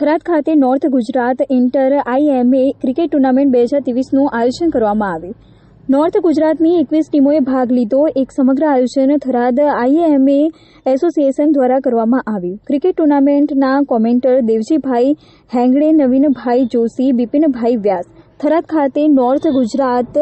થરાદ ખાતે north Gujarat inter IMA cricket tournament બે હજાર ત્રેવીસનું આયોજન કરવામાં આવ્યું. નોર્થ ગુજરાતની એકવીસ ટીમોએ ભાગ લીધો. એક સમગ્ર આયોજન થરાદ આઈએમએ એસોસિએશન દ્વારા કરવામાં આવ્યું. ક્રિકેટ ટુર્નામેન્ટના કોમેન્ટર દેવજીભાઈ હેંગડે, નવીનભાઈ જોશી, બિપિનભાઈ વ્યાસ થરાદ ખાતે north Gujarat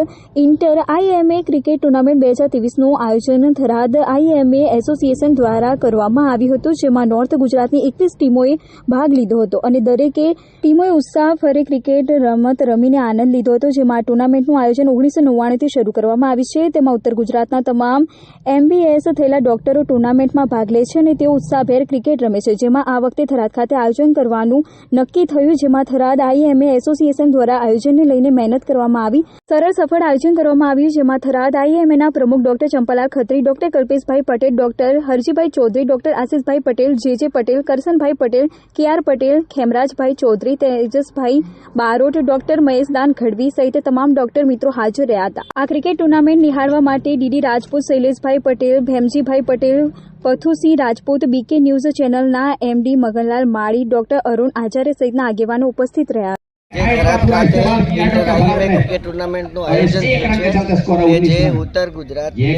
inter IMA cricket tournament બે હજાર ત્રેવીસનું આયોજન થરાદ આઈએમએ એસોસિએશન દ્વારા કરવામાં આવ્યું હતું, જેમાં નોર્થ ગુજરાતની એકવીસ ટીમોએ ભાગ લીધો હતો અને દરેકે ટીમોએ ઉત્સાહ ફરે ક્રિકેટ રમત રમીને આનંદ લીધો હતો, જેમાં ટુર્નામેન્ટનું આયોજન ઓગણીસો નવ્વાણુંથી શરૂ કરવામાં આવી છે. તેમાં ઉત્તર ગુજરાતના તમામ એમબીએસ થયેલા ડોક્ટરો ટુર્નામેન્ટમાં ભાગ લે છે અને તેઓ ઉત્સાહભેર ક્રિકેટ રમે છે. જેમાં આ વખતે થરાદ ખાતે આયોજન કરવાનું નક્કી થયું, જેમાં થરાદ આઈએમએ એસોસિએશન દ્વારા આયોજનને લઈને મહેનત કરવામાં આવી. સરળ સફળ આયોજન કરવામાં આવ્યું, જેમાં થરાદ આઈએમએના પ્રમુખ doctor Champalal Khatri, doctor Kalpeshbhai Patel, doctor Harjibhai Chaudhary, doctor આશિષભાઈ Patel J Patel, Karsanbhai Patel K R Patel, ખેમરાજભાઈ Chaudhary, તેજસભાઈ Barot, doctor Maheshdan Gadhvi સહિત તમામ ડોક્ટર મિત્રો હાજર રહ્યા હતા. આ ક્રિકેટ ટુર્નામેન્ટ નિહાળવા માટે DD Rajput Shaileshbhai Patel, Bhemjibhai Patel, Pathusinh Rajput, BK news ચેનલના એમડી મગનલાલ માળી, ડોક્ટર અરુણ આચાર્ય સહિતના આગેવાનો ઉપસ્થિત રહ્યા જે ખરાબ ખાતે ક્રિકેટ ટુર્નામેન્ટનું આયોજન થયું છે જે ઉત્તર ગુજરાતની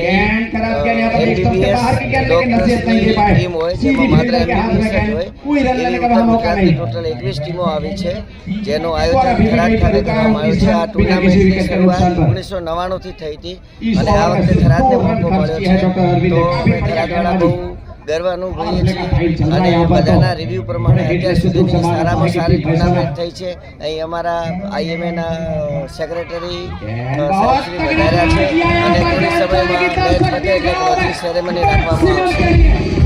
એમબીબીએસ ડોક્ટર્સની ટીમ હોય જેમાં માત્ર એમબીબીએસ જ હોય એવી ઉત્તર ગુજરાતની ટોટલ એકવીસ ટીમો આવી છે જેનું આયોજન થરાદ ખાતે કરવામાં આવ્યું છે. આ ટુર્નામેન્ટની શરૂઆત ઓગણીસો નવ્વાણુંથી થઈ હતી અને આ વખતે થરાદને મોકો મળ્યો છે. તો અમે થરાદવાળા બહુ ગર્વ અનુભવીએ છીએ અને બધાના રિવ્યૂ પ્રમાણે અત્યાર સુધીની સારામાં સારી ટુર્નામેન્ટ થઈ છે. અહીં અમારા આઈએમએના સેક્રેટરી સાહેબશ્રી વધાર્યા છે. અને થોડી સમયમાં મેચ પતે એટલે સેરેમની રાખવામાં આવશે.